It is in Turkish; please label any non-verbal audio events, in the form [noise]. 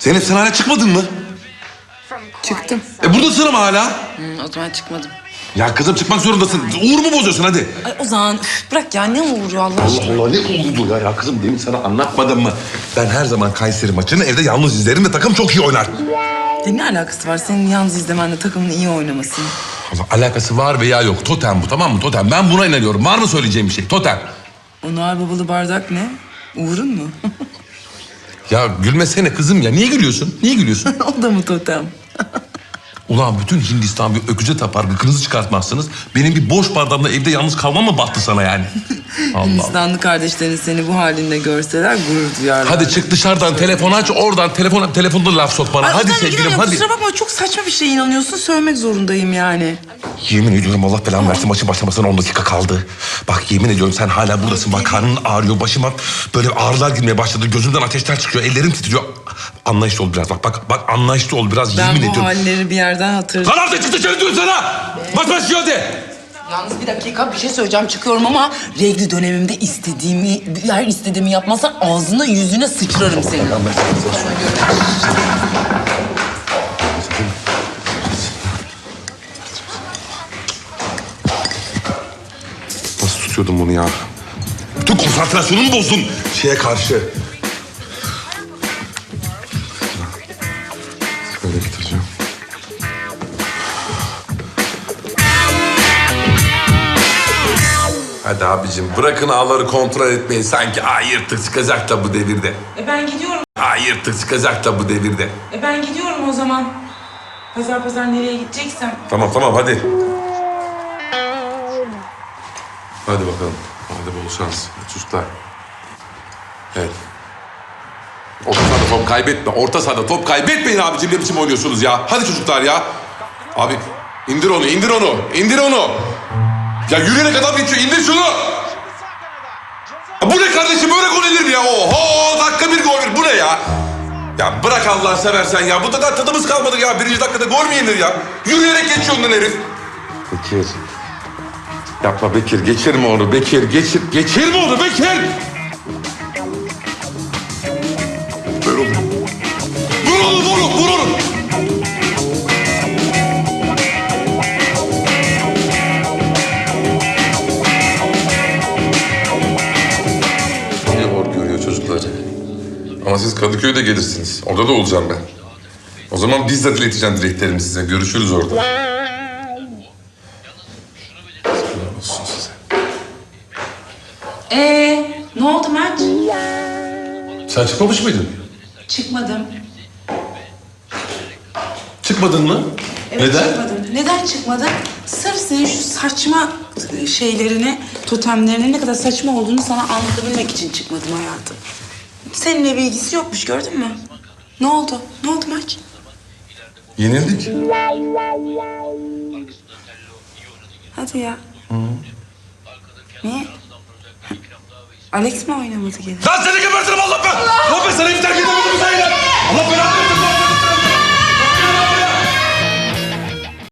Zeynep sen hala çıkmadın mı? Çıktım. E buradasın ama hala. Hı, o zaman çıkmadım. Ya kızım çıkmak zorundasın. Uğur mu bozuyorsun hadi? Ay o zaman üf, bırak ya ne uğruyor Allah aşkına. Allah ne oldu ya? Ya kızım demin sana anlatmadım mı? Ben her zaman Kayseri maçını evde yalnız izlerim ve takım çok iyi oynar. Ya ne alakası var senin yalnız izlemenle takımın iyi oynaması? Allah, alakası var veya yok. Totem bu tamam mı? Totem. Ben buna inanıyorum. Var mı söyleyeceğim bir şey? Totem. O Noel babalı bardak ne? Uğur'un mu? Ya gülmesene kızım ya. Niye gülüyorsun? Niye gülüyorsun? [laughs] o da mı totem? Ulan bütün Hindistan bir öküze tapar, gıkınızı çıkartmazsınız. Benim bir boş bardağımla evde yalnız kalmam mı battı sana yani? [laughs] Allah. Hindistanlı kardeşlerin seni bu halinde görseler gurur duyarlar. Hadi çık dışarıdan telefon aç, oradan telefon telefonda laf sok bana. Ay, hadi Ozan, sevgilim hadi. Kusura bakma çok saçma bir şeye inanıyorsun. Söylemek zorundayım yani. Yemin ediyorum Allah belanı versin maçın başlamasına 10 dakika kaldı. Bak yemin ediyorum sen hala buradasın. Bak karnın ağrıyor, başıma böyle ağrılar girmeye başladı. Gözümden ateşler çıkıyor, ellerim titriyor. Anlayışlı ol biraz bak. Bak bak anlayışlı ol biraz Ben yemin bu ediyorum. halleri bir yerden hatırlıyorum. Lan artık çık dışarı diyorum sana. Maç başlıyor hadi. Yalnız bir dakika bir şey söyleyeceğim. Çıkıyorum ama regli dönemimde istediğimi, her istediğimi yapmazsan ağzına yüzüne sıçrarım seni. Nasıl tutuyordum bunu ya? Bütün konsantrasyonumu bozdun şeye karşı. Böyle getireceğim. Hadi abicim bırakın ağları kontrol etmeyi. Sanki aa yırtık çıkacak da bu devirde. E ben gidiyorum. Aa yırtık çıkacak da bu devirde. E ben gidiyorum o zaman. Pazar pazar nereye gideceksem. Tamam tamam hadi. Hadi bakalım. Hadi bol şans çocuklar. Evet. Orta sahada top kaybetme. Orta sahada top kaybetmeyin abicim. Ne biçim oynuyorsunuz ya? Hadi çocuklar ya. Abi indir onu, indir onu, indir onu. Ya yürüyerek adam geçiyor. indir şunu. Bu ne kardeşim? Böyle gol edilir mi ya? Oho dakika bir gol bir. Bu ne ya? Ya bırak Allah seversen ya. Bu kadar tadımız kalmadı ya. Birinci dakikada gol mü yenir ya? Yürüyerek geçiyor ondan herif. Bekir. Yapma Bekir. Geçirme onu Bekir. Geçir. Geçirme onu Bekir. Ver onu. Vur onu vur onu vur onu. Ama siz Kadıköy'de gelirsiniz. Orada da olacağım ben. O zaman bizzat ileteceğim dileklerimi size. Görüşürüz orada. Olsun size. Ee, ne oldu Mert? Sen çıkmamış mıydın? Çıkmadım. Çıkmadın mı? Evet, çıkmadım. Neden çıkmadın? Sırf senin şu saçma şeylerini, totemlerinin ne kadar saçma olduğunu sana anlatabilmek için çıkmadım hayatım. Seninle bir ilgisi yokmuş gördün mü? Ne oldu? Ne oldu Mert? Yenildik. Hadi ya. Niye? Alex mi oynamadı gene? Lan seni gebertirim Allah be! Allah